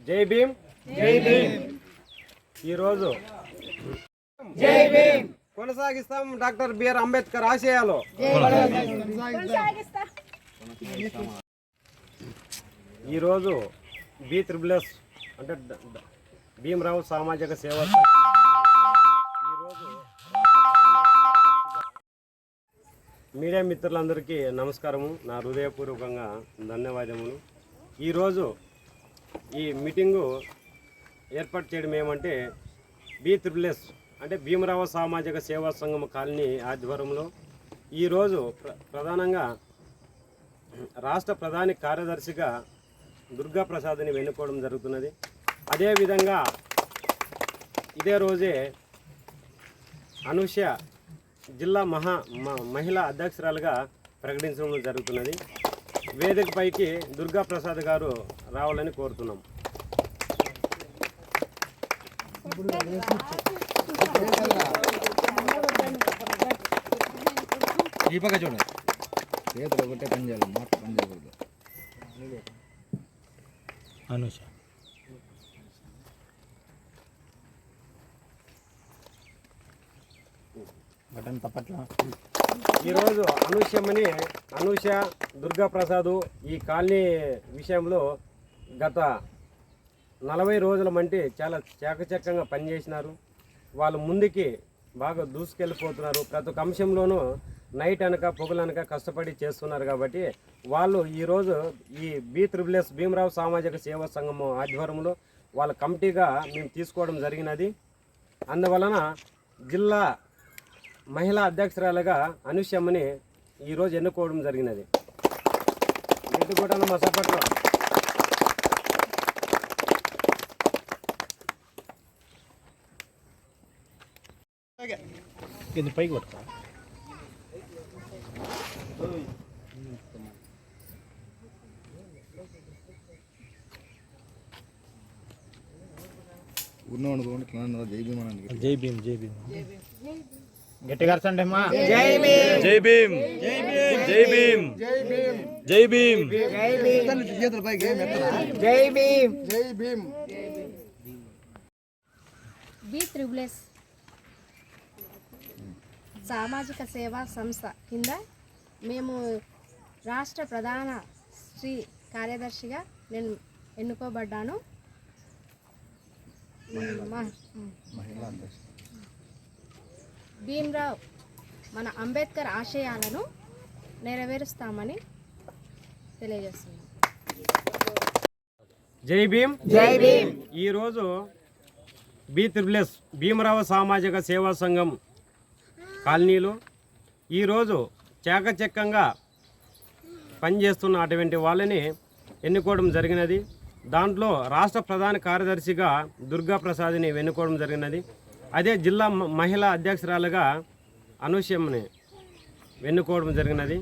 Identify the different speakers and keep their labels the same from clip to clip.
Speaker 1: జై భీమ్. జై భీమ్. ఈరోజు
Speaker 2: జై భీమ్.
Speaker 1: కొనసాగిస్తాం డాక్టర్ బిఆర్ అంబేద్కర్ ఆశయాలు. ఈరోజు బి త్రిబుల్ఎస్ అంటే డ- డ- భీమరావు సామాజిక సేవా మీడియా మిత్రులందరికీ నమస్కారము. నా హృదయపూర్వకంగా ధన్యవాదములు. ఈరోజు ఈ మీటింగు ఏర్పాటు చేయడం ఏమంటే బి త్రిబుల్ఎస్ అంటే భీమరావు సామాజిక సేవా సంఘం కాలనీ ఆధ్వర్యంలో ఈరోజు ప్ర ప్రధానంగా రాష్ట్ర ప్రధాని కార్యదర్శిగా దుర్గా ప్రసాద్ని వెన్నుకోవడం జరుగుతున్నది. అదేవిధంగా ఇదే రోజే అనుష్య జిల్లా మహా మ- మహిళా అధ్యక్షురాలుగా ప్రకటించడం జరుగుతున్నది. వేదికపైకి దుర్గా ప్రసాద్ గారు రావాలని కోరుతున్నాం.
Speaker 3: ఈ పక్క చూడండి. చేతులు ఒకటే పని చేయాలి మాట పని చేయకూడదు.
Speaker 4: అనుష. బటన్ తప్పట్లా.
Speaker 1: ఈరోజు అనూష్యమని అనూష దుర్గా ప్రసాద్ ఈ కాలనీ విషయంలో గత నలభై రోజుల మంటి చాలా చాకచక్యంగా పనిచేసినారు. వాళ్ళు ముందుకి బాగా దూసుకెళ్ళిపోతున్నారు. ప్రతి ఒక్క అంశంలోనూ నైట్ అనక పొగలనక కష్టపడి చేస్తున్నారు కాబట్టి వాళ్ళు ఈరోజు ఈ బీ త్రిబుల్ఎస్ భీమరావు సామాజిక సేవా సంఘం ఆధ్వర్యంలో వాళ్ళ కమిటీగా మేము తీసుకోవడం జరిగినది. అందువలన జిల్లా మహిళా అధ్యక్షురాలుగా అనుష్యమ్మని ఈరోజు ఎన్నుకోవడం జరిగినది. ఎన్నుకోవడం మా సపట్లో.
Speaker 4: ఇది పైకి పట్టుకో.
Speaker 3: అన్నారు, జై భీమ్.
Speaker 4: జై భీమ్. జై భీమ్. గట్టిగా అరచండి అమ్మా.
Speaker 2: జై భీమ్.
Speaker 4: జై భీమ్. జై భీమ్. జై భీమ్.
Speaker 3: చేతులు పైకి ఏం ఎత్తరా?
Speaker 2: జై భీమ్.
Speaker 3: జై భీమ్
Speaker 5: బి త్రిబులెస్ సామాజిక సేవా సంస్థ. కింద మేము రాష్ట్ర ప్రధాన శ్రీ కార్యదర్శిగా నేను ఎన్నుకోబడ్డాను.
Speaker 3: మహిళా.
Speaker 5: భీమ్రావ్ మన అంబేద్కర్ ఆశయాలను నెరవేరుస్తామని తెలియజేస్తున్నాం.
Speaker 1: జై భీమ్.
Speaker 2: జై భీమ్.
Speaker 1: ఈరోజు బి త్రిబుల్ఎస్ భీమరావు సామాజిక సేవా సంఘం కాలనీలో ఈరోజు చాకచక్యంగా పనిచేస్తున్న అటువంటి వాళ్ళని ఎన్నుకోవడం జరిగినది. దాంట్లో రాష్ట్ర ప్రధాన కార్యదర్శిగా దుర్గా ప్రసాద్ని ఎన్నుకోవడం జరిగినది. అదే జిల్లా మ- మహిళా అధ్యక్షురాలుగా అనూష్యమ్మని ఎన్నుకోవడం జరిగినది.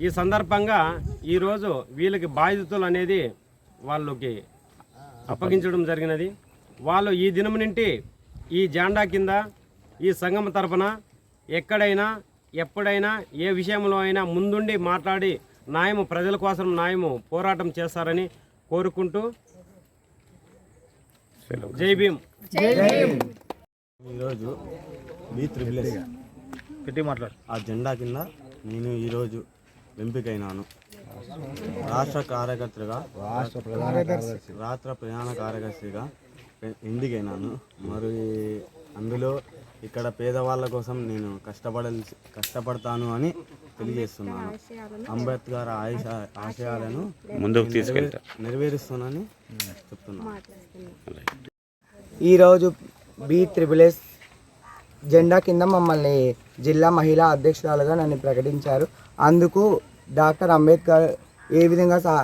Speaker 1: ఈ సందర్భంగా ఈరోజు వీళ్ళకి బాధితులు అనేది వాళ్ళకి అప్పగించడం జరిగినది. వాళ్ళు ఈ దినం నుండి ఈ జెండా కింద ఈ సంఘం తరపున ఎక్కడైనా ఎప్పుడైనా ఏ విషయంలో అయినా ముందుండి మాట్లాడి న్యాయము ప్రజల కోసం న్యాయము పోరాటం చేస్తారని కోరుకుంటూ జై భీమ్.
Speaker 6: ఈరోజు బి త్రిబుల్
Speaker 4: గట్టి మాట్లాడు.
Speaker 6: ఆ జెండా కింద నేను ఈరోజు ఎంపికైనాను. రాష్ట్ర కార్యకర్తగా
Speaker 3: రాష్ట్ర ప్రధాన
Speaker 6: కార్యదర్శిగా ఎ- ఎన్నికైనాను మరి అందులో ఇక్కడ పేదవాళ్ళ కోసం నేను కష్టపడాల్సి కష్టపడతాను అని తెలియజేస్తున్నాను. అంబేద్కర్ ఆయుష ఆశయాలను ముందుకు తీసుకెళ్తా. నెరవేరుస్తానని చెప్తున్నాను.
Speaker 2: ఈరోజు బి త్రిబులెస్ జెండా కింద మమ్మల్ని జిల్లా మహిళా అధ్యక్షురాలుగా నన్ను ప్రకటించారు. అందుకు డాక్టర్ అంబేద్కర్ ఏ విధంగా సా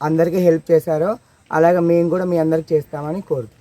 Speaker 2: అందరికీ హెల్ప్ చేశారో అలాగే మేము కూడా మీ అందరికి చేస్తామని కోరుతున్నాం.